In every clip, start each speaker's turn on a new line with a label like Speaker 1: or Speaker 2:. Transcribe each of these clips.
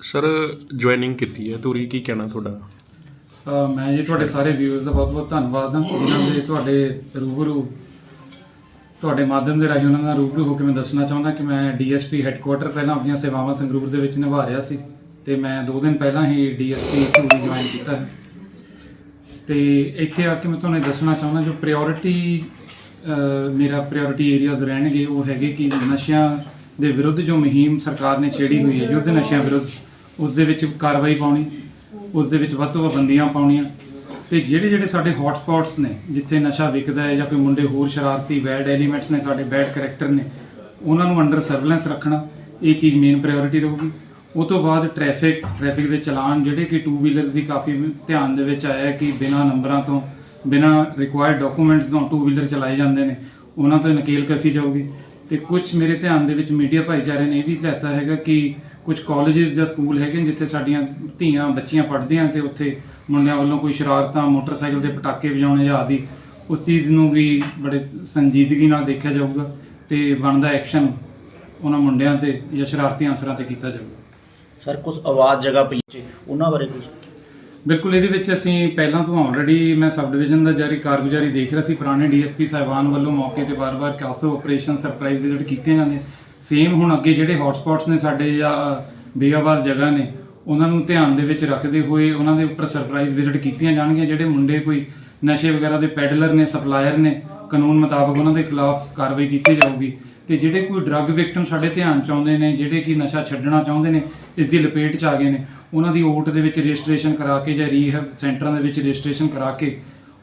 Speaker 1: Sir joining ਕੀਤੀ ਹੈ। ਧੂਰੀ ਕੀ ਕਹਿਣਾ ਤੁਹਾਡਾ?
Speaker 2: ਅ, ਮੈਂ ਜੀ ਤੁਹਾਡੇ ਸਾਰੇ ਵਿਊਅਰਸ ਦਾ ਬਹੁਤ-ਬਹੁਤ ਧੰਨਵਾਦ ਹਾਂ। ਜਿਨ੍ਹਾਂ ਦੇ ਤੁਹਾਡੇ ਰੂਬਰੂ ਤੁਹਾਡੇ ਮਾਧਿਅਮ ਦੇ ਰਾਹੀਂ ਉਹਨਾਂ ਦਾ ਰੂਬਰੂ ਹੋ ਕੇ ਮੈਂ ਦੱਸਣਾ ਚਾਹੁੰਦਾ ਕਿ ਮੈਂ ਡੀਐਸਪੀ ਹੈੱਡਕੁਆਟਰ ਪਹਿਲਾਂ ਆਪਣੀਆਂ ਸੇਵਾਵਾਂ ਸੰਗਰੂਰ ਦੇ ਵਿੱਚ ਨਿਭਾ ਰਿਹਾ ਸੀ ਤੇ ਮੈਂ 2 ਦਿਨ ਪਹਿਲਾਂ ਹੀ ਡੀਐਸਪੀ ਧੂਰੀ ਜੁਆਇਨ ਕੀਤਾ ਹੈ। ਤੇ ਇੱਥੇ ਆ ਕੇ ਮੈਂ ਤੁਹਾਨੂੰ ਇਹ ਦੱਸਣਾ ਚਾਹੁੰਦਾ ਜੋ ਪ੍ਰਾਇੋਰਟੀ ਮੇਰਾ ਪ੍ਰਾਇੋਰਟੀ ਏਰੀਆਜ਼ ਰਹਿਣਗੇ ਉਹ ਹੈਗੇ ਕਿ ਨਸ਼ਿਆਂ ਦੇ ਵਿਰੁੱਧ ਜੋ ਮੁਹਿੰਮ ਸਰਕਾਰ ਨੇ ਛੇੜੀ ਹੋਈ ਹੈ ਯੁੱਧ ਨਸ਼ਿਆਂ ਵਿਰੁੱਧ ਉਸ ਦੇ ਵਿੱਚ ਕਾਰਵਾਈ ਪਾਉਣੀ, ਉਸ ਦੇ ਵਿੱਚ ਵੱਧ ਤੋਂ ਵੱਧ ਬੰਦੀਆਂ ਪਾਉਣੀਆਂ ਤੇ ਜਿਹੜੇ ਜਿਹੜੇ ਸਾਡੇ ਹੌਟ ਨੇ, ਜਿੱਥੇ ਨਸ਼ਾ ਵਿਕਦਾ ਹੈ ਜਾਂ ਕੋਈ ਮੁੰਡੇ ਹੋਰ ਸ਼ਰਾਰਤੀ ਬੈਡ ਐਲੀਮੈਂਟਸ ਨੇ, ਸਾਡੇ ਬੈਡ ਕੈਰੈਕਟਰ ਨੇ, ਉਹਨਾਂ ਨੂੰ ਅੰਡਰ ਸਰਵੇਲੈਂਸ ਰੱਖਣਾ, ਇਹ ਚੀਜ਼ ਮੇਨ ਪ੍ਰਾਇੋਰਟੀ ਰਹੂਗੀ। ਉਹ ਤੋਂ ਬਾਅਦ ਟ੍ਰੈਫਿਕ ਟ੍ਰੈਫਿਕ ਦੇ ਚਲਾਨ, ਜਿਹੜੇ ਕਿ ਟੂ ਵੀਲਰ ਦੀ ਕਾਫੀ ਧਿਆਨ ਦੇ ਵਿੱਚ ਆਇਆ ਕਿ ਬਿਨਾਂ ਨੰਬਰਾਂ ਤੋਂ, ਬਿਨਾਂ ਰਿਕੁਆਇਰਡ ਡਾਕੂਮੈਂਟਸ ਤੋਂ ਟੂ ਵੀਲਰ ਚਲਾਏ ਜਾਂਦੇ ਨੇ, ਉਹਨਾਂ ਤੋਂ ਨਕੇਲ ਕਸੀ ਜਾਊਗੀ। ਤੇ ਕੁਝ ਮੇਰੇ ਧਿਆਨ ਦੇ ਵਿੱਚ ਮੀਡੀਆ ਭਾਈਚਾਰੇ ਨੇ ਇਹ ਵੀ ਲੈਤਾ ਹੈਗਾ ਕਿ ਕੁਝ ਕਾਲਜਸ ਜਾਂ ਸਕੂਲ ਹੈਗੇ ਨੇ ਜਿੱਥੇ ਸਾਡੀਆਂ ਧੀਆਂ ਬੱਚੀਆਂ ਪੜ੍ਹਦੀਆਂ ਤੇ ਉੱਥੇ ਮੁੰਡਿਆਂ ਵੱਲੋਂ ਕੋਈ ਸ਼ਰਾਰਤਾਂ ਮੋਟਰਸਾਈਕਲ ਦੇ ਪਟਾਕੇ ਵਜਾਉਣੇ ਜਾਂ ਆਦਿ ਉਸ ਚੀਜ਼ ਨੂੰ ਵੀ ਬੜੇ ਸੰਜੀਦਗੀ ਨਾਲ ਦੇਖਿਆ ਜਾਊਗਾ ਤੇ ਬਣਦਾ ਐਕਸ਼ਨ ਉਹਨਾਂ ਮੁੰਡਿਆਂ ਤੇ ਜਾਂ ਸ਼ਰਾਰਤੀ ਅਨਸਰਾਂ ਤੇ ਕੀਤਾ ਜਾਊਗਾ।
Speaker 3: ਸਰ ਕੁਝ ਆਵਾਜ਼ ਜਗ੍ਹਾ ਪਈ ਸੀ ਉਹਨਾਂ ਬਾਰੇ ਕੁਝ
Speaker 2: ਬਿਲਕੁਲ ਇਹਦੇ ਵਿੱਚ ਅਸੀਂ ਪਹਿਲਾਂ ਤੋਂ ਆਲਰੇਡੀ ਮੈਂ ਸਬ ਡਿਵੀਜ਼ਨ ਦਾ ਜਾਰੀ ਕਾਰਗੁਜ਼ਾਰੀ ਦੇਖ ਰਿਹਾ ਸੀ ਪੁਰਾਣੇ ਡੀਐਸਪੀ ਸਾਹਿਬਾਨ ਵੱਲੋਂ ਮੌਕੇ ਤੇ ਵਾਰ-ਵਾਰ ਕਾਸੋ ਆਪਰੇਸ਼ਨ ਸਰਪ੍ਰਾਈਜ਼ ਵਿਜ਼ਿਟ ਕੀਤੇ ਜਾਂਦੇ ਸੇਮ ਹੁਣ ਅੱਗੇ ਜਿਹੜੇ ਹੌਟਸਪੌਟਸ ਨੇ ਸਾਡੇ ਜਾਂ ਬੇਗਾਵਾਲ ਜਗ੍ਹਾ ਨੇ, ਉਹਨਾਂ ਨੂੰ ਧਿਆਨ ਦੇ ਵਿੱਚ ਰੱਖਦੇ ਹੋਏ ਉਹਨਾਂ ਦੇ ਉੱਪਰ ਸਰਪ੍ਰਾਈਜ਼ ਵਿਜ਼ਿਟ ਕੀਤੀਆਂ ਜਾਣਗੀਆਂ, ਜਿਹੜੇ ਮੁੰਡੇ ਕੋਈ ਨਸ਼ੇ ਵਗੈਰਾ ਦੇ ਪੈਡਲਰ ਨੇ ਸਪਲਾਇਰ ਨੇ, ਕਾਨੂੰਨ ਮੁਤਾਬਕ ਉਹਨਾਂ ਦੇ ਖਿਲਾਫ ਕਾਰਵਾਈ ਕੀਤੀ ਜਾਊਗੀ। ਤੇ ਜਿਹੜੇ ਕੋਈ ਡਰੱਗ ਵਿਕਟਮ ਸਾਡੇ ਧਿਆਨ ਚ ਆਉਂਦੇ ਨੇ, ਜਿਹੜੇ ਕਿ ਨਸ਼ਾ ਛੱਡਣਾ ਚਾਹੁੰਦੇ ਨੇ, ਇਸ ਦੀ ਲਪੇਟ ਚ ਆ ਗਏ ਨੇ, ਉਹਨਾਂ ਦੀ ਓਟ ਦੇ ਵਿੱਚ ਰਜਿਸਟ੍ਰੇਸ਼ਨ ਕਰਾ ਕੇ ਜਾਂ ਰੀਹੈਬ ਸੈਂਟਰਾਂ ਦੇ ਵਿੱਚ ਰਜਿਸਟ੍ਰੇਸ਼ਨ ਕਰਾ ਕੇ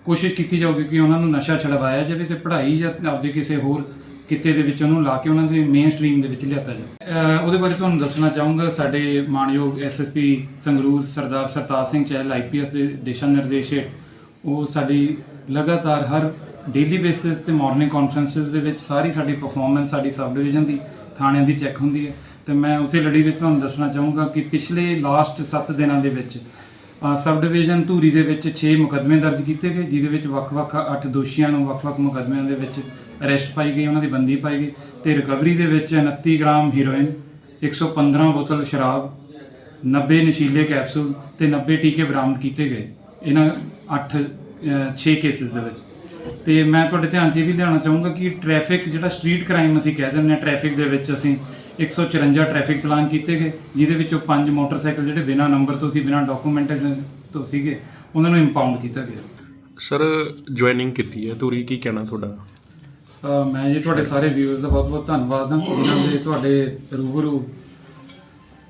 Speaker 2: ਕੋਸ਼ਿਸ਼ ਕੀਤੀ ਜਾਊਗੀ ਕਿ ਉਹਨਾਂ ਨੂੰ ਨਸ਼ਾ ਛਡਵਾਇਆ ਜਾਵੇ ਤੇ ਪੜ੍ਹਾਈ ਜਾਂ ਆਪਦੇ ਕਿਸੇ ਹੋਰ ਕਿੱਤੇ ਦੇ ਵਿੱਚ ਉਹਨੂੰ ਲਾ ਕੇ ਉਹਨਾਂ ਦੀ ਮੇਨ ਸਟਰੀਮ ਦੇ ਵਿੱਚ ਲਿਆਤਾ ਜਾਵੇ। ਉਹਦੇ ਬਾਰੇ ਤੁਹਾਨੂੰ ਦੱਸਣਾ ਚਾਹੂੰਗਾ, ਸਾਡੇ ਮਾਨਯੋਗ ਐਸਐਸਪੀ ਸੰਗਰੂਰ ਸਰਦਾਰ ਸਰਤਾਜ ਸਿੰਘ ਚਹਿਲ ਆਈਪੀਐਸ ਦੇ ਦਿਸ਼ਾ ਨਿਰਦੇਸ਼ ਉਹ ਸਾਡੀ ਲਗਾਤਾਰ ਹਰ ਡੇਲੀ ਬੇਸਿਸ ਤੇ ਮਾਰਨਿੰਗ ਕਾਨਫਰੰਸਸ ਦੇ ਵਿੱਚ ਸਾਰੀ ਸਾਡੀ ਪਰਫਾਰਮੈਂਸ ਸਾਡੀ ਸਬ ਡਿਵੀਜ਼ਨ ਦੀ, ਥਾਣਿਆਂ ਦੀ ਚੈੱਕ ਹੁੰਦੀ ਹੈ। ਤੇ ਮੈਂ ਉਸੇ ਲੜੀ ਵਿੱਚ ਤੁਹਾਨੂੰ ਦੱਸਣਾ ਚਾਹੂੰਗਾ ਕਿ ਪਿਛਲੇ ਲਾਸਟ 7 ਦਿਨਾਂ ਦੇ ਵਿੱਚ ਸਬ ਡਿਵੀਜ਼ਨ ਧੂਰੀ ਦੇ ਵਿੱਚ 6 ਮੁਕੱਦਮੇ ਦਰਜ ਕੀਤੇ ਗਏ, ਜਿਹਦੇ ਵਿੱਚ ਵੱਖ-ਵੱਖ 8 ਦੋਸ਼ੀਆਂ ਨੂੰ ਵੱਖ-ਵੱਖ ਮੁਕੱਦਮਿਆਂ ਦੇ ਵਿੱਚ ਅਰੈਸਟ ਪਾਈ ਗਈ, ਉਹਨਾਂ ਦੀ ਬੰਦੀ ਪਾਈ ਗਈ ਤੇ ਰਿਕਵਰੀ ਦੇ ਵਿੱਚ 29 ਗ੍ਰਾਮ ਹੀਰੋਇਨ 115 ਬੋਤਲ ਸ਼ਰਾਬ 90 ਨਸ਼ੀਲੇ ਕੈਪਸੂਲ ਤੇ 90 ਟੀਕੇ ਬਰਾਮਦ ਕੀਤੇ ਗਏ। ਇਹਨਾਂ 8 6 ਕੇਸਿਸ ਦੇ ਵਿੱਚ। ਤੇ ਮੈਂ ਤੁਹਾਡੇ ਧਿਆਨ 'ਚ ਇਹ ਵੀ ਲਿਆਉਣਾ ਚਾਹੂੰਗਾ ਕਿ ਟ੍ਰੈਫਿਕ ਜਿਹੜਾ ਸਟਰੀਟ ਕ੍ਰਾਈਮ ਅਸੀਂ ਕਹਿ ਦਿੰਦੇ ਹਾਂ, ਟ੍ਰੈਫਿਕ ਦੇ ਵਿੱਚ ਅਸੀਂ 154 ਟ੍ਰੈਫਿਕ ਚਲਾਨ ਕੀਤੇ ਗਏ, ਜਿਹਦੇ ਵਿੱਚੋਂ ਪੰਜ ਮੋਟਰਸਾਈਕਲ ਜਿਹੜੇ ਬਿਨਾਂ ਨੰਬਰ ਤੋਂ ਸੀ, ਬਿਨਾਂ ਡਾਕੂਮੈਂਟ ਤੋਂ ਸੀਗੇ, ਉਹਨਾਂ ਨੂੰ ਇੰਪਾਊਂਡ ਕੀਤਾ ਗਿਆ।
Speaker 1: ਸਰ ਜੁਆਇਨਿੰਗ ਕੀਤੀ ਹੈ, ਧੂਰੀ ਕੀ ਕਹਿਣਾ ਤੁਹਾਡਾ?
Speaker 2: ਮੈਂ ਜੀ ਤੁਹਾਡੇ ਸਾਰੇ ਵਿਊਅਰਸ ਦਾ ਬਹੁਤ-ਬਹੁਤ ਧੰਨਵਾਦ ਹਾਂ। ਜਿਨ੍ਹਾਂ ਦੇ ਤੁਹਾਡੇ ਰੂਬਰੂ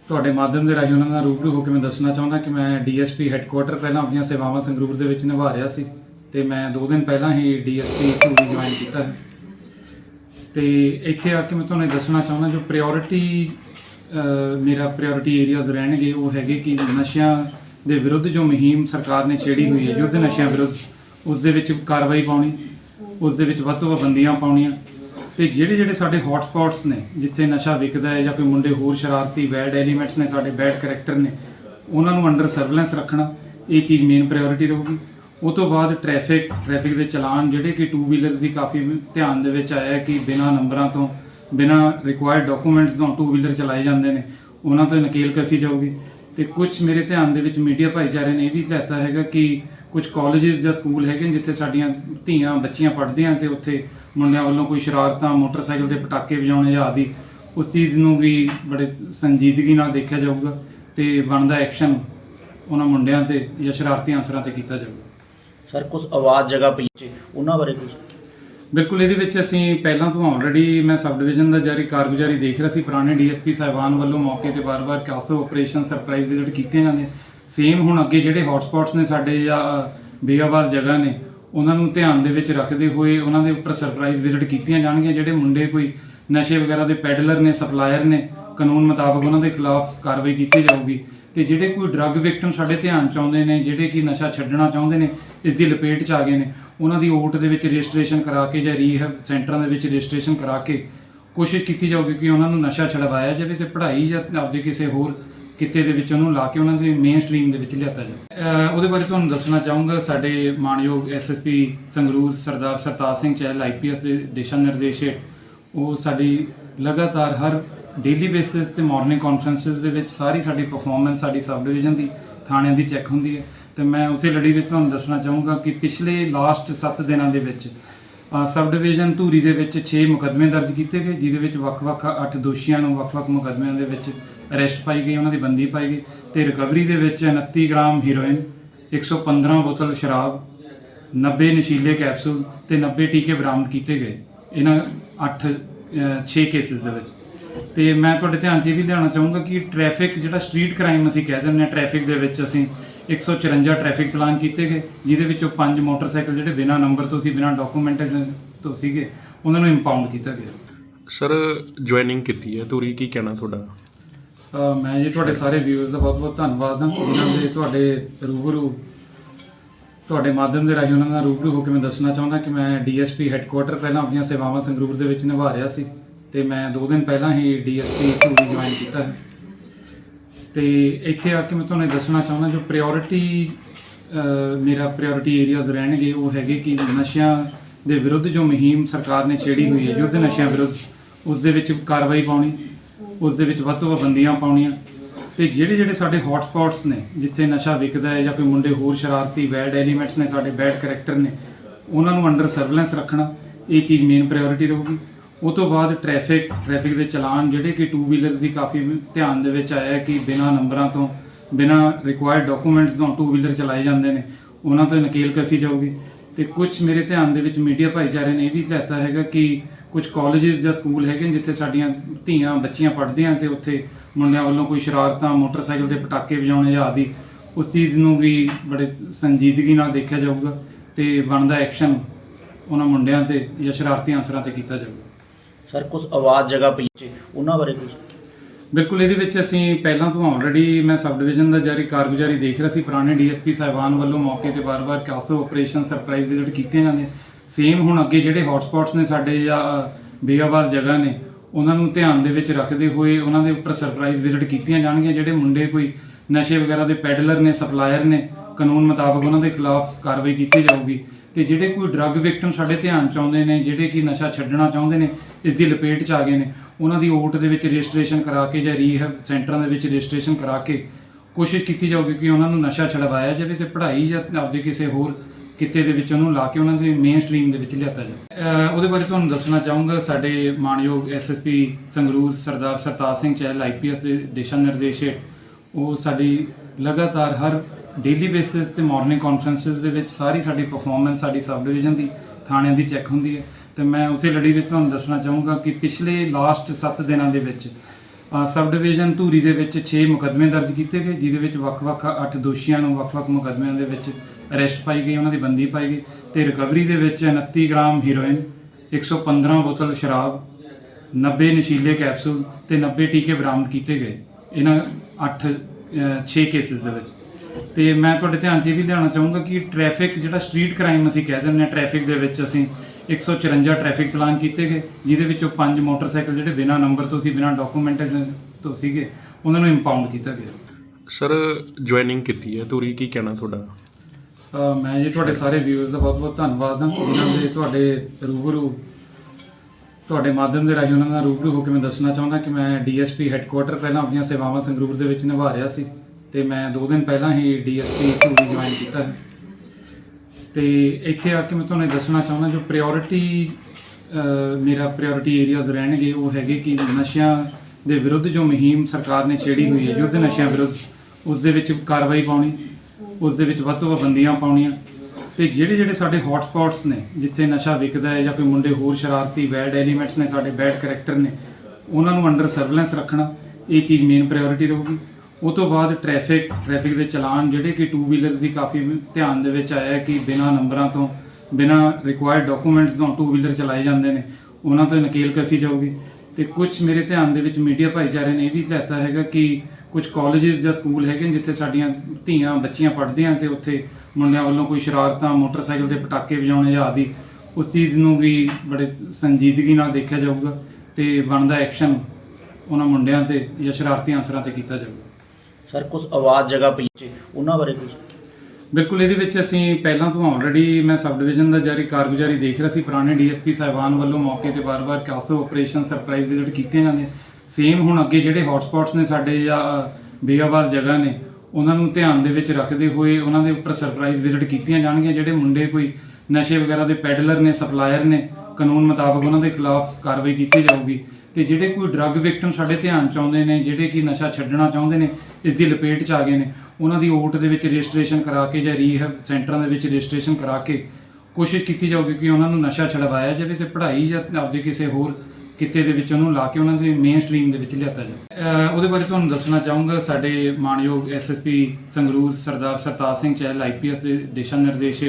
Speaker 2: ਤੁਹਾਡੇ ਮਾਧਿਅਮ ਦੇ ਰਾਹੀਂ ਉਹਨਾਂ ਨਾਲ ਰੂਬਰੂ ਹੋ ਕੇ ਮੈਂ ਦੱਸਣਾ ਚਾਹੁੰਦਾ ਕਿ ਮੈਂ ਡੀਐਸਪੀ ਹੈੱਡਕੁਆਟਰ ਪਹਿਲਾਂ ਆਪਣੀਆਂ ਸੇਵਾਵਾਂ ਸੰਗਰੂਰ ਦੇ ਵਿੱਚ ਨਿਭਾ ਰਿਹਾ ਸੀ ਤੇ ਮੈਂ 2 ਦਿਨ ਪਹਿਲਾਂ ਹੀ ਡੀਐਸਪੀ ਧੂਰੀ ਜੁਆਇਨ ਕੀਤਾ ਹੈ। ਤੇ ਇੱਥੇ ਆ ਕੇ ਮੈਂ ਤੁਹਾਨੂੰ ਇਹ ਦੱਸਣਾ ਚਾਹੁੰਦਾ ਜੋ ਪ੍ਰਾਇੋਰਟੀ ਮੇਰਾ ਪ੍ਰਾਇੋਰਟੀ ਏਰੀਆਜ਼ ਰਹਿਣਗੇ ਉਹ ਹੈਗੇ ਕਿ ਨਸ਼ਿਆਂ ਦੇ ਵਿਰੁੱਧ ਜੋ ਮੁਹਿੰਮ ਸਰਕਾਰ ਨੇ ਛੇੜੀ ਹੋਈ ਹੈ ਯੁੱਧ ਨਸ਼ਿਆਂ ਵਿਰੁੱਧ ਉਸ ਦੇ ਵਿੱਚ ਕਾਰਵਾਈ ਪਾਉਣੀ ਉਸ ਦੇ ਵਿੱਚ ਵੱਧ ਤੋਂ ਵੱਧ ਬੰਦੀਆਂ ਪਾਉਣੀਆਂ। ਤੇ ਜਿਹੜੇ ਜਿਹੜੇ ਸਾਡੇ ਹੌਟ ਸਪੌਟਸ ਨੇ, ਜਿੱਥੇ ਨਸ਼ਾ ਵਿਕਦਾ ਹੈ ਜਾਂ ਕੋਈ ਮੁੰਡੇ ਹੋਰ ਸ਼ਰਾਰਤੀ ਬੈਡ ਐਲੀਮੈਂਟਸ ਨੇ, ਸਾਡੇ ਬੈਡ ਕੈਰੈਕਟਰ ਨੇ, ਉਹਨਾਂ ਨੂੰ ਅੰਡਰ ਸਰਵੇਲੈਂਸ ਰੱਖਣਾ, ਇਹ ਚੀਜ਼ ਮੇਨ ਪ੍ਰਾਇੋਰਟੀ ਰਹੂਗੀ। ਉਹ ਤੋਂ ਬਾਅਦ ਟ੍ਰੈਫਿਕ ਟ੍ਰੈਫਿਕ ਦੇ ਚਲਾਨ, ਜਿਹੜੇ ਕਿ ਟੂ ਵੀਲਰ ਦੀ ਕਾਫੀ ਧਿਆਨ ਦੇ ਵਿੱਚ ਆਇਆ ਕਿ ਬਿਨਾਂ ਨੰਬਰਾਂ ਤੋਂ, ਬਿਨਾਂ ਰਿਕੁਆਇਰਡ ਡਾਕੂਮੈਂਟਸ ਤੋਂ ਟੂ ਵੀਲਰ ਚਲਾਏ ਜਾਂਦੇ ਨੇ, ਉਹਨਾਂ ਤੋਂ ਨਕੇਲ ਕਸੀ ਜਾਊਗੀ। ਤੇ ਕੁਝ ਮੇਰੇ ਧਿਆਨ ਦੇ ਵਿੱਚ ਮੀਡੀਆ ਭਾਈਚਾਰੇ ਨੇ ਇਹ ਵੀ ਲੈਤਾ ਹੈਗਾ ਕਿ ਕੁਝ ਕਾਲਜਸ ਜਾਂ ਸਕੂਲ ਹੈਗੇ ਨੇ ਜਿੱਥੇ ਸਾਡੀਆਂ ਧੀਆਂ, ਬੱਚੀਆਂ ਪੜ੍ਹਦੀਆਂ ਤੇ ਉੱਥੇ ਮੁੰਡਿਆਂ ਵੱਲੋਂ ਕੋਈ ਸ਼ਰਾਰਤਾਂ, ਮੋਟਰਸਾਈਕਲ ਦੇ ਪਟਾਕੇ ਵਜਾਉਣੇ ਜਾਂ ਆਦਿ, ਉਸ ਚੀਜ਼ ਨੂੰ ਵੀ ਬੜੇ ਸੰਜੀਦਗੀ ਨਾਲ ਦੇਖਿਆ ਜਾਊਗਾ ਤੇ ਬਣਦਾ ਐਕਸ਼ਨ ਉਹਨਾਂ ਮੁੰਡਿਆਂ ਤੇ ਜਾਂ ਸ਼ਰਾਰਤੀ ਅਨਸਰਾਂ ਤੇ ਕੀਤਾ ਜਾਊਗਾ।
Speaker 3: ਸਰ ਕੁਝ ਆਵਾਜ਼ ਜਗ੍ਹਾ ਪਈ ਉਹਨਾਂ ਬਾਰੇ ਕੁਝ
Speaker 2: ਬਿਲਕੁਲ, ਇਹਦੇ ਵਿੱਚ ਅਸੀਂ ਪਹਿਲਾਂ ਤੋਂ ਆਲਰੇਡੀ ਮੈਂ ਸਬ ਡਿਵੀਜ਼ਨ ਦਾ ਜਾਰੀ ਕਾਰਗੁਜ਼ਾਰੀ ਦੇਖ ਰਿਹਾ ਸੀ। ਪੁਰਾਣੇ ਡੀਐਸਪੀ ਸਾਹਿਬਾਨ ਵੱਲੋਂ ਮੌਕੇ ਤੇ ਵਾਰ-ਵਾਰ ਕਾਸੋ ਆਪਰੇਸ਼ਨ ਸਰਪ੍ਰਾਈਜ਼ ਵਿਜ਼ਿਟ ਕੀਤੇ ਜਾਂਦੇ ਸੇਮ ਹੁਣ ਅੱਗੇ ਜਿਹੜੇ ਹੌਟਸਪੌਟਸ ਨੇ ਸਾਡੇ ਜਾਂ ਬੇਗਾਵਾਲ ਜਗ੍ਹਾ ਨੇ, ਉਹਨਾਂ ਨੂੰ ਧਿਆਨ ਦੇ ਵਿੱਚ ਰੱਖਦੇ ਹੋਏ ਉਹਨਾਂ ਦੇ ਉੱਪਰ ਸਰਪ੍ਰਾਈਜ਼ ਵਿਜ਼ਿਟ ਕੀਤੀਆਂ ਜਾਣਗੀਆਂ। ਜਿਹੜੇ ਮੁੰਡੇ ਕੋਈ ਨਸ਼ੇ ਵਗੈਰਾ ਦੇ ਪੈਡਲਰ ਨੇ ਸਪਲਾਇਰ ਨੇ, ਕਾਨੂੰਨ ਮੁਤਾਬਕ ਉਹਨਾਂ ਦੇ ਖਿਲਾਫ ਕਾਰਵਾਈ ਕੀਤੀ ਜਾਊਗੀ। ਤੇ ਜਿਹੜੇ ਕੋਈ ਡਰੱਗ ਵਿਕਟਮ ਸਾਡੇ ਧਿਆਨ ਚ ਆਉਂਦੇ ਨੇ, ਜਿਹੜੇ ਕਿ ਨਸ਼ਾ ਛੱਡਣਾ ਚਾਹੁੰਦੇ ਨੇ, ਇਸ ਦੀ ਲਪੇਟ ਚ ਆ ਗਏ ਨੇ ਉਹਨਾਂ ਦੀ ਓਟ ਦੇ ਵਿੱਚ ਰਜਿਸਟ੍ਰੇਸ਼ਨ ਕਰਾ ਕੇ ਜਾਂ ਰੀਹੈਬ ਸੈਂਟਰਾਂ ਦੇ ਵਿੱਚ ਰਜਿਸਟ੍ਰੇਸ਼ਨ ਕਰਾ ਕੇ ਕੋਸ਼ਿਸ਼ ਕੀਤੀ ਜਾਊਗੀ ਕਿ ਉਹਨਾਂ ਨੂੰ ਨਸ਼ਾ ਛਡਵਾਇਆ ਜਾਵੇ ਤੇ ਪੜ੍ਹਾਈ ਜਾਂ ਆਪਦੇ ਕਿਸੇ ਹੋਰ ਕਿੱਤੇ ਦੇ ਵਿੱਚ ਉਹਨੂੰ ਲਾ ਕੇ ਉਹਨਾਂ ਦੀ ਮੇਨ ਸਟਰੀਮ ਦੇ ਵਿੱਚ ਲਿਆਤਾ ਜਾਵੇ। ਉਹਦੇ ਬਾਰੇ ਤੁਹਾਨੂੰ ਦੱਸਣਾ ਚਾਹੂੰਗਾ, ਸਾਡੇ ਮਾਨਯੋਗ ਐਸਐਸਪੀ ਸੰਗਰੂਰ ਸਰਦਾਰ ਸਰਤਾਜ ਸਿੰਘ ਚਹਿਲ ਆਈਪੀਐਸ ਦੇ ਦਿਸ਼ਾ ਨਿਰਦੇਸ਼ ਉਹ ਸਾਡੀ ਲਗਾਤਾਰ ਹਰ ਡੇਲੀ ਬੇਸਿਸ ਤੇ ਮਾਰਨਿੰਗ ਕਾਨਫਰੰਸਸ ਦੇ ਵਿੱਚ ਸਾਰੀ ਸਾਡੀ ਪਰਫਾਰਮੈਂਸ ਸਾਡੀ ਸਬ ਡਿਵੀਜ਼ਨ ਦੀ ਥਾਣਿਆਂ ਦੀ ਚੈੱਕ ਹੁੰਦੀ ਹੈ। ਤੇ ਮੈਂ ਉਸੇ ਲੜੀ ਵਿੱਚ ਤੁਹਾਨੂੰ ਦੱਸਣਾ ਚਾਹੂੰਗਾ ਕਿ ਪਿਛਲੇ ਲਾਸਟ 7 ਦਿਨਾਂ ਦੇ ਵਿੱਚ ਸਬ ਡਿਵੀਜ਼ਨ ਧੂਰੀ ਦੇ ਵਿੱਚ 6 ਮੁਕੱਦਮੇ ਦਰਜ ਕੀਤੇ ਗਏ, ਜਿਹਦੇ ਵਿੱਚ ਵੱਖ-ਵੱਖ 8 ਦੋਸ਼ੀਆਂ ਨੂੰ ਵੱਖ-ਵੱਖ ਮੁਕੱਦਮਿਆਂ ਦੇ ਵਿੱਚ ਅਰੈਸਟ ਪਾਈ ਗਈ, ਉਹਨਾਂ ਦੀ ਬੰਦੀ ਪਾਈ ਗਈ ਤੇ ਰਿਕਵਰੀ ਦੇ ਵਿੱਚ 29 ਗ੍ਰਾਮ ਹੀਰੋਇਨ 115 ਬੋਤਲ ਸ਼ਰਾਬ 90 ਨਸ਼ੀਲੇ ਕੈਪਸੂਲ ਤੇ 90 ਟੀਕੇ ਬਰਾਮਦ ਕੀਤੇ ਗਏ। ਇਹਨਾਂ 8 6 ਕੇਸਿਸ ਦੇ ਵਿੱਚ। ਤੇ ਮੈਂ ਤੁਹਾਡੇ ਧਿਆਨ 'ਚ ਇਹ ਵੀ ਲਿਆਉਣਾ ਚਾਹੂੰਗਾ ਕਿ ਟ੍ਰੈਫਿਕ ਜਿਹੜਾ ਸਟਰੀਟ ਕ੍ਰਾਈਮ ਅਸੀਂ ਕਹਿ ਦਿੰਦੇ ਹਾਂ ਟ੍ਰੈਫਿਕ ਦੇ ਵਿੱਚ ਅਸੀਂ 154 ਟ੍ਰੈਫਿਕ ਚਲਾਨ ਕੀਤੇ ਗਏ ਜਿਹਦੇ ਵਿੱਚੋਂ ਪੰਜ ਮੋਟਰਸਾਈਕਲ ਜਿਹੜੇ ਬਿਨਾਂ ਨੰਬਰ ਤੋਂ ਸੀ ਬਿਨਾਂ ਡਾਕੂਮੈਂਟੇਸ਼ਨ ਤੋਂ ਸੀਗੇ ਉਹਨਾਂ ਨੂੰ ਇੰਪਾਊਂਡ ਕੀਤਾ ਗਿਆ।
Speaker 1: ਸਰ ਜੁਆਇਨਿੰਗ ਕੀਤੀ ਹੈ ਧੂਰੀ ਕੀ ਕਹਿਣਾ ਤੁਹਾਡਾ?
Speaker 2: ਮੈਂ ਜੀ ਤੁਹਾਡੇ ਸਾਰੇ ਵਿਊਅਰਸ ਦਾ ਬਹੁਤ-ਬਹੁਤ ਧੰਨਵਾਦ ਹਾਂ। ਜਿਨ੍ਹਾਂ ਦੇ ਤੁਹਾਡੇ ਰੂਬਰੂ ਤੁਹਾਡੇ ਮਾਧਿਅਮ ਦੇ ਰਾਹੀਂ ਉਹਨਾਂ ਨਾਲ ਰੂਬਰੂ ਹੋ ਕੇ ਮੈਂ ਦੱਸਣਾ ਚਾਹੁੰਦਾ ਕਿ ਮੈਂ ਡੀਐਸਪੀ ਹੈੱਡਕੁਆਟਰ ਪਹਿਲਾਂ ਆਪਣੀਆਂ ਸੇਵਾਵਾਂ ਸੰਗਰੂਰ ਦੇ ਵਿੱਚ ਨਿਭਾ ਰਿਹਾ ਸੀ ਤੇ ਮੈਂ 2 ਦਿਨ ਪਹਿਲਾਂ ਹੀ ਡੀਐਸਪੀ ਧੂਰੀ ਜੁਆਇਨ ਕੀਤਾ ਹੈ। ਤੇ ਇੱਥੇ ਆ ਕੇ ਮੈਂ ਤੁਹਾਨੂੰ ਇਹ ਦੱਸਣਾ ਚਾਹੁੰਦਾ, ਜੋ ਪ੍ਰਾਇੋਰਟੀ ਮੇਰਾ ਪ੍ਰਾਇੋਰਟੀ ਏਰੀਆਜ਼ ਰਹਿਣਗੇ, ਉਹ ਹੈਗੇ ਕਿ ਨਸ਼ਿਆਂ ਦੇ ਵਿਰੁੱਧ ਜੋ ਮੁਹਿੰਮ ਸਰਕਾਰ ਨੇ ਛੇੜੀ ਹੋਈ ਹੈ, ਯੁੱਧ ਨਸ਼ਿਆਂ ਵਿਰੁੱਧ, ਉਸ ਦੇ ਵਿੱਚ ਕਾਰਵਾਈ ਪਾਉਣੀ, ਉਸ ਦੇ ਵਿੱਚ ਵੱਧ ਤੋਂ ਵੱਧ ਬੰਦੀਆਂ ਪਾਉਣੀਆਂ ਤੇ ਜਿਹੜੇ ਜਿਹੜੇ ਸਾਡੇ ਹੌਟ ਨੇ, ਜਿੱਥੇ ਨਸ਼ਾ ਵਿਕਦਾ ਹੈ ਜਾਂ ਕੋਈ ਮੁੰਡੇ ਹੋਰ ਸ਼ਰਾਰਤੀ ਬੈਡ ਐਲੀਮੈਂਟਸ ਨੇ, ਸਾਡੇ ਬੈਡ ਕੈਰੈਕਟਰ ਨੇ, ਉਹਨਾਂ ਨੂੰ ਅੰਡਰ ਸਰਵੇਲੈਂਸ ਰੱਖਣਾ, ਇਹ ਚੀਜ਼ ਮੇਨ ਪ੍ਰਾਇੋਰਟੀ ਰਹੂਗੀ। ਉਹ ਤੋਂ ਬਾਅਦ ਟ੍ਰੈਫਿਕ ਟ੍ਰੈਫਿਕ ਦੇ ਚਲਾਨ ਜਿਹੜੇ ਕਿ ਟੂ ਵੀਲਰ ਦੀ ਕਾਫੀ ਧਿਆਨ ਦੇ ਵਿੱਚ ਆਇਆ ਕਿ ਬਿਨਾਂ ਨੰਬਰਾਂ ਤੋਂ, ਬਿਨਾਂ ਰਿਕੁਆਇਰਡ ਡਾਕੂਮੈਂਟਸ ਤੋਂ ਟੂ ਵੀਲਰ ਚਲਾਏ ਜਾਂਦੇ ਨੇ। ਉਹਨਾਂ ਤੋਂ ਨਕੇਲ ਕਸੀ ਜਾਊਗੀ। ਤੇ ਕੁਝ ਮੇਰੇ ਧਿਆਨ ਦੇ ਵਿੱਚ ਮੀਡੀਆ ਭਾਈਚਾਰੇ ਨੇ ਇਹ ਵੀ ਲੈਤਾ ਹੈਗਾ ਕਿ ਕੁਝ ਕਾਲਜਸ ਜਾਂ ਸਕੂਲ ਹੈਗੇ ਨੇ ਜਿੱਥੇ ਸਾਡੀਆਂ ਧੀਆਂ, ਬੱਚੀਆਂ ਪੜ੍ਹਦੀਆਂ ਤੇ ਉੱਥੇ ਮੁੰਡਿਆਂ ਵੱਲੋਂ ਕੋਈ ਸ਼ਰਾਰਤਾਂ, ਮੋਟਰਸਾਈਕਲ ਤੇ ਪਟਾਕੇ ਵਜਾਉਣੇ ਜਾਂ ਆਦਿ, ਉਸ ਚੀਜ਼ ਨੂੰ ਵੀ ਬੜੇ ਸੰਜੀਦਗੀ ਨਾਲ ਦੇਖਿਆ ਜਾਊਗਾ ਤੇ ਬਣਦਾ ਐਕਸ਼ਨ ਉਹਨਾਂ ਮੁੰਡਿਆਂ ਤੇ ਜਾਂ ਸ਼ਰਾਰਤੀ ਅਨਸਰਾਂ ਤੇ ਕੀਤਾ ਜਾਊਗਾ।
Speaker 3: ਸਰ ਕੁਝ ਆਵਾਜ਼ ਜਗ੍ਹਾ ਪਈ ਸੀ। ਉਹਨਾਂ ਬਾਰੇ ਕੁਝ
Speaker 2: ਬਿਲਕੁਲ, ਇਹਦੇ ਵਿੱਚ ਅਸੀਂ ਪਹਿਲਾਂ ਤੋਂ ਆਲਰੇਡੀ ਮੈਂ ਸਬ ਡਿਵੀਜ਼ਨ ਦਾ ਜਾਰੀ ਕਾਰਗੁਜ਼ਾਰੀ ਦੇਖ ਰਿਹਾ ਸੀ। ਪੁਰਾਣੇ ਡੀਐਸਪੀ ਸਾਹਿਬਾਨ ਵੱਲੋਂ ਮੌਕੇ ਤੇ ਵਾਰ-ਵਾਰ ਕਾਸੋ ਆਪਰੇਸ਼ਨ ਸਰਪ੍ਰਾਈਜ਼ ਵਿਜ਼ਿਟ ਕੀਤੇ ਜਾਂਦੇ। ਸੇਮ ਹੁਣ ਅੱਗੇ ਜਿਹੜੇ ਹੌਟਸਪੌਟਸ ਨੇ ਸਾਡੇ ਜਾਂ ਬੇਗਾਬਾਦ ਜਗ੍ਹਾ ਨੇ, ਉਹਨਾਂ ਨੂੰ ਧਿਆਨ ਦੇ ਵਿੱਚ ਰੱਖਦੇ ਹੋਏ ਉਹਨਾਂ ਦੇ ਉੱਪਰ ਸਰਪ੍ਰਾਈਜ਼ ਵਿਜ਼ਿਟ ਕੀਤੀਆਂ ਜਾਣਗੀਆਂ। ਜਿਹੜੇ ਮੁੰਡੇ ਕੋਈ ਨਸ਼ੇ ਵਗੈਰਾ ਦੇ ਪੈਡਲਰ ਨੇ ਸਪਲਾਇਰ ਨੇ, ਕਾਨੂੰਨ ਮੁਤਾਬਕ ਉਹਨਾਂ ਦੇ ਖਿਲਾਫ ਕਾਰਵਾਈ ਕੀਤੀ ਜਾਊਗੀ। ਤੇ ਜਿਹੜੇ ਕੋਈ ਡਰੱਗ ਵਿਕਟਮ ਸਾਡੇ ਧਿਆਨ ਚ ਆਉਂਦੇ ਨੇ, ਜਿਹੜੇ ਕਿ ਨਸ਼ਾ ਛੱਡਣਾ ਚਾਹੁੰਦੇ ਨੇ ਇਸ ਦੀ ਲਪੇਟ ਚ ਆ ਗਏ ਨੇ। ਉਹਨਾਂ ਦੀ ਓਟ ਦੇ ਵਿੱਚ ਰਜਿਸਟ੍ਰੇਸ਼ਨ ਕਰਾ ਕੇ ਜਾਂ ਰੀਹੈਬ ਸੈਂਟਰਾਂ ਦੇ ਵਿੱਚ ਰਜਿਸਟ੍ਰੇਸ਼ਨ ਕਰਾ ਕੇ ਕੋਸ਼ਿਸ਼ ਕੀਤੀ ਜਾਊਗੀ ਕਿ ਉਹਨਾਂ ਨੂੰ ਨਸ਼ਾ ਛਡਵਾਇਆ ਜਾਵੇ ਤੇ ਪੜ੍ਹਾਈ ਜਾਂ ਆਪਦੇ ਕਿਸੇ ਹੋਰ ਕਿੱਤੇ ਦੇ ਵਿੱਚ ਉਹਨੂੰ ਲਾ ਕੇ ਉਹਨਾਂ ਦੀ ਮੇਨ ਸਟਰੀਮ ਦੇ ਵਿੱਚ ਲਿਆਤਾ ਜਾਵੇ। ਉਹਦੇ ਬਾਰੇ ਤੁਹਾਨੂੰ ਦੱਸਣਾ ਚਾਹੂੰਗਾ, ਸਾਡੇ ਮਾਨਯੋਗ ਐਸਐਸਪੀ ਸੰਗਰੂਰ ਸਰਦਾਰ ਸਰਤਾਜ ਸਿੰਘ ਚਹਿਲ ਆਈਪੀਐਸ ਦੇ ਦਿਸ਼ਾ ਨਿਰਦੇਸ਼ ਉਹ ਸਾਡੀ ਲਗਾਤਾਰ ਹਰ ਡੇਲੀ ਬੇਸਿਸ ਤੇ ਮਾਰਨਿੰਗ ਕਾਨਫਰੰਸਸ ਦੇ ਵਿੱਚ ਸਾਰੀ ਸਾਡੀ ਪਰਫਾਰਮੈਂਸ ਸਾਡੀ ਸਬ ਡਿਵੀਜ਼ਨ ਦੀ ਥਾਣਿਆਂ ਦੀ ਚੈੱਕ ਹੁੰਦੀ ਹੈ। ਤੇ ਮੈਂ ਉਸੇ ਲੜੀ ਵਿੱਚ ਤੁਹਾਨੂੰ ਦੱਸਣਾ ਚਾਹੂੰਗਾ ਕਿ ਪਿਛਲੇ ਲਾਸਟ 7 ਦਿਨਾਂ ਦੇ ਵਿੱਚ ਸਬ ਡਿਵੀਜ਼ਨ ਧੂਰੀ ਦੇ ਵਿੱਚ 6 ਮੁਕੱਦਮੇ ਦਰਜ ਕੀਤੇ ਗਏ, ਜਿਹਦੇ ਵਿੱਚ ਵੱਖ-ਵੱਖ 8 ਦੋਸ਼ੀਆਂ ਨੂੰ ਵੱਖ-ਵੱਖ ਮੁਕੱਦਮਿਆਂ ਦੇ ਵਿੱਚ ਅਰੈਸਟ ਪਾਈ ਗਈ, ਉਹਨਾਂ ਦੀ ਬੰਦੀ ਪਾਈ ਗਈ ਤੇ ਰਿਕਵਰੀ ਦੇ ਵਿੱਚ 29 ਗ੍ਰਾਮ ਹੀਰੋਇਨ 115 ਬੋਤਲ ਸ਼ਰਾਬ 90 ਨਸ਼ੀਲੇ ਕੈਪਸੂਲ ਤੇ 90 ਟੀਕੇ ਬਰਾਮਦ ਕੀਤੇ ਗਏ ਇਹਨਾਂ 8 6 ਕੇਸਿਸ ਦੇ ਵਿੱਚ। ਤੇ ਮੈਂ ਤੁਹਾਡੇ ਧਿਆਨ 'ਚ ਇਹ ਵੀ ਲਿਆਉਣਾ ਚਾਹੂੰਗਾ ਕਿ ਟ੍ਰੈਫਿਕ ਜਿਹੜਾ ਸਟਰੀਟ ਕ੍ਰਾਈਮ ਅਸੀਂ ਕਹਿ ਦਿੰਦੇ ਹਾਂ ਟ੍ਰੈਫਿਕ ਦੇ ਵਿੱਚ ਅਸੀਂ 154 ਟ੍ਰੈਫਿਕ ਚਲਾਨ ਕੀਤੇ ਗਏ ਜਿਹਦੇ ਵਿੱਚੋਂ ਪੰਜ ਮੋਟਰਸਾਈਕਲ ਜਿਹੜੇ ਬਿਨਾਂ ਨੰਬਰ ਤੋਂ ਸੀ ਬਿਨਾਂ ਡਾਕੂਮੈਂਟੇਸ਼ਨ ਤੋਂ ਸੀਗੇ ਉਹਨਾਂ ਨੂੰ ਇੰਪਾਊਂਡ ਕੀਤਾ ਗਿਆ।
Speaker 1: ਸਰ ਜੁਆਇਨਿੰਗ ਕੀਤੀ ਹੈ ਧੂਰੀ ਕੀ ਕਹਿਣਾ ਤੁਹਾਡਾ?
Speaker 2: ਮੈਂ ਜੀ ਤੁਹਾਡੇ ਸਾਰੇ ਵਿਊਅਰਸ ਦਾ ਬਹੁਤ-ਬਹੁਤ ਧੰਨਵਾਦ ਹਾਂ। ਜਿਨ੍ਹਾਂ ਦੇ ਤੁਹਾਡੇ ਰੂਬਰੂ ਤੁਹਾਡੇ ਮਾਧਿਅਮ ਦੇ ਰਾਹੀਂ ਉਹਨਾਂ ਨਾਲ ਰੂਬਰੂ ਹੋ ਕੇ ਮੈਂ ਦੱਸਣਾ ਚਾਹੁੰਦਾ ਕਿ ਮੈਂ ਡੀਐਸਪੀ ਹੈੱਡਕੁਆਟਰ ਪਹਿਲਾਂ ਆਪਣੀਆਂ ਸੇਵਾਵਾਂ ਸੰਗਰੂਰ ਦੇ ਵਿੱਚ ਨਿਭਾ ਰਿਹਾ ਸੀ ਤੇ ਮੈਂ 2 ਦਿਨ ਪਹਿਲਾਂ ਹੀ ਡੀਐਸਪੀ ਧੂਰੀ ਜੁਆਇਨ ਕੀਤਾ ਹੈ। ਤੇ ਇੱਥੇ ਆ ਕੇ ਮੈਂ ਤੁਹਾਨੂੰ ਇਹ ਦੱਸਣਾ ਚਾਹੁੰਦਾ, ਜੋ ਪ੍ਰਾਇੋਰਟੀ ਮੇਰਾ ਪ੍ਰਾਇੋਰਟੀ ਏਰੀਆਜ਼ ਰਹਿਣਗੇ, ਉਹ ਹੈਗੇ ਕਿ ਨਸ਼ਿਆਂ ਦੇ ਵਿਰੁੱਧ ਜੋ ਮੁਹਿੰਮ ਸਰਕਾਰ ਨੇ ਛੇੜੀ ਹੋਈ ਹੈ, ਯੁੱਧ ਨਸ਼ਿਆਂ ਵਿਰੁੱਧ, ਉਸ ਦੇ ਵਿੱਚ ਕਾਰਵਾਈ ਪਾਉਣੀ, ਉਸ ਦੇ ਵਿੱਚ ਵੱਧ ਤੋਂ ਵੱਧ ਬੰਦੀਆਂ ਪਾਉਣੀਆਂ ਤੇ ਜਿਹੜੇ ਜਿਹੜੇ ਸਾਡੇ ਹੌਟ ਨੇ, ਜਿੱਥੇ ਨਸ਼ਾ ਵਿਕਦਾ ਹੈ ਜਾਂ ਕੋਈ ਮੁੰਡੇ ਹੋਰ ਸ਼ਰਾਰਤੀ ਬੈਡ ਐਲੀਮੈਂਟਸ ਨੇ, ਸਾਡੇ ਬੈਡ ਕੈਰੈਕਟਰ ਨੇ, ਉਹਨਾਂ ਨੂੰ ਅੰਡਰ ਸਰਵੇਲੈਂਸ ਰੱਖਣਾ, ਇਹ ਚੀਜ਼ ਮੇਨ ਪ੍ਰਾਇੋਰਟੀ ਰਹੂਗੀ। ਉਹ ਤੋਂ ਬਾਅਦ ਟ੍ਰੈਫਿਕ ਟ੍ਰੈਫਿਕ ਦੇ ਚਲਾਨ ਜਿਹੜੇ ਕਿ ਟੂ ਵੀਲਰ ਦੀ ਕਾਫੀ ਧਿਆਨ ਦੇ ਵਿੱਚ ਆਇਆ ਕਿ ਬਿਨਾਂ ਨੰਬਰਾਂ ਤੋਂ, ਬਿਨਾਂ ਰਿਕੁਆਇਰਡ ਡਾਕੂਮੈਂਟਸ ਤੋਂ ਟੂ ਵੀਲਰ ਚਲਾਏ ਜਾਂਦੇ ਨੇ। ਉਹਨਾਂ ਤੋਂ ਨਕੇਲ ਕਸੀ ਜਾਊਗੀ। ਤੇ ਕੁਝ ਮੇਰੇ ਧਿਆਨ ਦੇ ਵਿੱਚ ਮੀਡੀਆ ਭਾਈਚਾਰੇ ਨੇ ਇਹ ਵੀ ਲੈਤਾ ਹੈਗਾ ਕਿ ਕੁਝ ਕਾਲਜਸ ਜਾਂ ਸਕੂਲ ਹੈਗੇ ਨੇ ਜਿੱਥੇ ਸਾਡੀਆਂ ਧੀਆਂ, ਬੱਚੀਆਂ ਪੜ੍ਹਦੀਆਂ ਤੇ ਉੱਥੇ ਮੁੰਡਿਆਂ ਵੱਲੋਂ ਕੋਈ ਸ਼ਰਾਰਤਾਂ, ਮੋਟਰਸਾਈਕਲ ਤੇ ਪਟਾਕੇ ਵਜਾਉਣੇ ਜਾਂ ਆਦਿ, ਉਸ ਚੀਜ਼ ਨੂੰ ਵੀ ਬੜੇ ਸੰਜੀਦਗੀ ਨਾਲ ਦੇਖਿਆ ਜਾਊਗਾ ਤੇ ਬਣਦਾ ਐਕਸ਼ਨ ਉਹਨਾਂ ਮੁੰਡਿਆਂ ਤੇ ਜਾਂ ਸ਼ਰਾਰਤੀ ਅਨਸਰਾਂ ਤੇ ਕੀਤਾ ਜਾਊਗਾ।
Speaker 3: ਸਰ ਕੁਝ ਆਵਾਜ਼ ਜਗ੍ਹਾ ਪਈ ਸੀ ਉਹਨਾਂ ਬਾਰੇ ਕੁਝ
Speaker 2: ਬਿਲਕੁਲ, ਇਹਦੇ ਵਿੱਚ ਅਸੀਂ ਪਹਿਲਾਂ ਤੋਂ ਆਲਰੇਡੀ ਮੈਂ ਸਬ ਡਿਵੀਜ਼ਨ ਦਾ ਜਾਰੀ ਕਾਰਗੁਜ਼ਾਰੀ ਦੇਖ ਰਿਹਾ ਸੀ, ਪੁਰਾਣੇ ਡੀਐਸਪੀ ਸਾਹਿਬਾਨ ਵੱਲੋਂ ਮੌਕੇ ਤੇ ਵਾਰ-ਵਾਰ ਕਾਸੋ ਆਪਰੇਸ਼ਨ ਸਰਪ੍ਰਾਈਜ਼ ਵਿਜ਼ਿਟ ਕੀਤੇ ਜਾਂਦੇ ਸੇਮ ਹੁਣ ਅੱਗੇ ਜਿਹੜੇ ਹੌਟਸਪੌਟਸ ਨੇ ਸਾਡੇ ਜਾਂ ਬੇਗਾਬਾਦ ਜਗ੍ਹਾ ਨੇ, ਉਹਨਾਂ ਨੂੰ ਧਿਆਨ ਦੇ ਵਿੱਚ ਰੱਖਦੇ ਹੋਏ ਉਹਨਾਂ ਦੇ ਉੱਪਰ ਸਰਪ੍ਰਾਈਜ਼ ਵਿਜ਼ਿਟ ਕੀਤੀਆਂ ਜਾਣਗੀਆਂ। ਜਿਹੜੇ ਮੁੰਡੇ ਕੋਈ ਨਸ਼ੇ ਵਗੈਰਾ ਦੇ ਪੈਡਲਰ ਨੇ, ਸਪਲਾਇਰ ਨੇ, ਕਾਨੂੰਨ ਮੁਤਾਬਕ ਉਹਨਾਂ ਦੇ ਖਿਲਾਫ ਕਾਰਵਾਈ ਕੀਤੀ ਜਾਊਗੀ। ਤੇ ਜਿਹੜੇ ਕੋਈ ਡਰੱਗ ਵਿਕਟਮ ਸਾਡੇ ਧਿਆਨ ਚ ਆਉਂਦੇ ਨੇ, ਜਿਹੜੇ ਕਿ ਨਸ਼ਾ ਛੱਡਣਾ ਚਾਹੁੰਦੇ ਨੇ, ਇਸ ਦੀ ਲਪੇਟ ਚ ਆ ਗਏ ਨੇ, ਉਹਨਾਂ ਦੀ ਓਟ ਦੇ ਵਿੱਚ ਰਜਿਸਟ੍ਰੇਸ਼ਨ ਕਰਾ ਕੇ ਜਾਂ ਰੀਹੈਬ ਸੈਂਟਰਾਂ ਦੇ ਵਿੱਚ ਰਜਿਸਟ੍ਰੇਸ਼ਨ ਕਰਾ ਕੇ ਕੋਸ਼ਿਸ਼ ਕੀਤੀ ਜਾਊਗੀ ਕਿ ਉਹਨਾਂ ਨੂੰ ਨਸ਼ਾ ਛਡਵਾਇਆ ਜਾਵੇ ਤੇ ਪੜ੍ਹਾਈ ਜਾਂ ਆਪਦੇ ਕਿਸੇ ਹੋਰ ਕਿੱਤੇ ਦੇ ਵਿੱਚ ਉਹਨੂੰ ਲਾ ਕੇ ਉਹਨਾਂ ਦੇ ਮੇਨ ਸਟਰੀਮ ਦੇ ਵਿੱਚ ਲਿਆਤਾ ਜਾਵੇ। ਉਹਦੇ ਬਾਰੇ ਤੁਹਾਨੂੰ ਦੱਸਣਾ ਚਾਹੂੰਗਾ, ਸਾਡੇ ਮਾਨਯੋਗ ਐਸਐਸਪੀ ਸੰਗਰੂਰ ਸਰਦਾਰ ਸਰਤਾਜ ਸਿੰਘ ਚਹਿਲ ਆਈਪੀਐਸ ਦੇ ਦਿਸ਼ਾ ਨਿਰਦੇਸ਼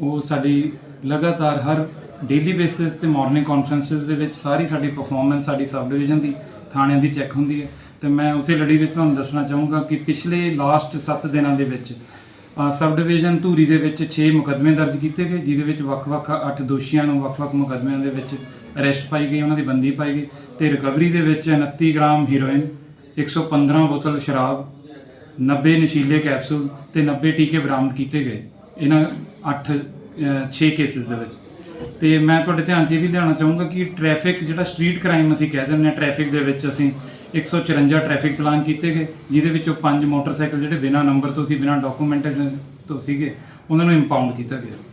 Speaker 2: ਉਹ ਸਾਡੀ ਲਗਾਤਾਰ ਹਰ ਡੇਲੀ ਬੇਸਿਸ ਤੇ ਮਾਰਨਿੰਗ ਕਾਨਫਰੰਸਸ ਦੇ ਵਿੱਚ ਸਾਰੀ ਸਾਡੀ ਪਰਫਾਰਮੈਂਸ ਸਾਡੀ ਸਬ ਡਿਵੀਜ਼ਨ ਦੀ, ਥਾਣਿਆਂ ਦੀ ਚੈੱਕ ਹੁੰਦੀ ਹੈ। ਤੇ ਮੈਂ ਉਸੇ ਲੜੀ ਵਿੱਚ ਤੁਹਾਨੂੰ ਦੱਸਣਾ ਚਾਹੂੰਗਾ ਕਿ ਪਿਛਲੇ ਲਾਸਟ 7 ਦਿਨਾਂ ਦੇ ਵਿੱਚ ਸਬ ਡਿਵੀਜ਼ਨ ਧੂਰੀ ਦੇ ਵਿੱਚ 6 ਮੁਕੱਦਮੇ ਦਰਜ ਕੀਤੇ ਗਏ, ਜਿਹਦੇ ਵਿੱਚ ਵੱਖ-ਵੱਖ 8 ਦੋਸ਼ੀਆਂ ਨੂੰ ਵੱਖ-ਵੱਖ ਮੁਕੱਦਮਿਆਂ ਦੇ ਵਿੱਚ ਅਰੈਸਟ ਪਾਈ ਗਈ, ਉਹਨਾਂ ਦੀ ਬੰਦੀ ਪਾਈ ਗਈ। ਤੇ ਰਿਕਵਰੀ ਦੇ ਵਿੱਚ 29 ਗ੍ਰਾਮ ਹੀਰੋਇਨ 115 ਬੋਤਲ ਸ਼ਰਾਬ 90 ਨਸ਼ੀਲੇ ਕੈਪਸੂਲ ਤੇ 90 ਟੀਕੇ ਬਰਾਮਦ ਕੀਤੇ ਗਏ। ਇਹਨਾਂ 8 6 ਕੇਸਿਸ ਦੇ ਵਿੱਚ। ਤੇ ਮੈਂ ਤੁਹਾਡੇ ਧਿਆਨ 'ਚ ਇਹ ਵੀ ਲਿਆਉਣਾ ਚਾਹੂੰਗਾ ਕਿ ਟ੍ਰੈਫਿਕ ਜਿਹੜਾ ਸਟਰੀਟ ਕ੍ਰਾਈਮ ਅਸੀਂ ਕਹਿ ਦਿੰਦੇ ਹਾਂ ਟ੍ਰੈਫਿਕ ਦੇ ਵਿੱਚ ਅਸੀਂ 154 ਟ੍ਰੈਫਿਕ ਚਲਾਨ ਕੀਤੇ ਗਏ, ਜਿਹਦੇ ਵਿੱਚੋਂ ਪੰਜ ਮੋਟਰਸਾਈਕਲ ਜਿਹੜੇ ਬਿਨਾਂ ਨੰਬਰ ਤੋਂ ਸੀ, ਬਿਨਾਂ ਡਾਕੂਮੈਂਟ ਤੋਂ ਸੀਗੇ, ਉਹਨਾਂ ਨੂੰ ਇੰਪਾਊਂਡ ਕੀਤਾ ਗਿਆ।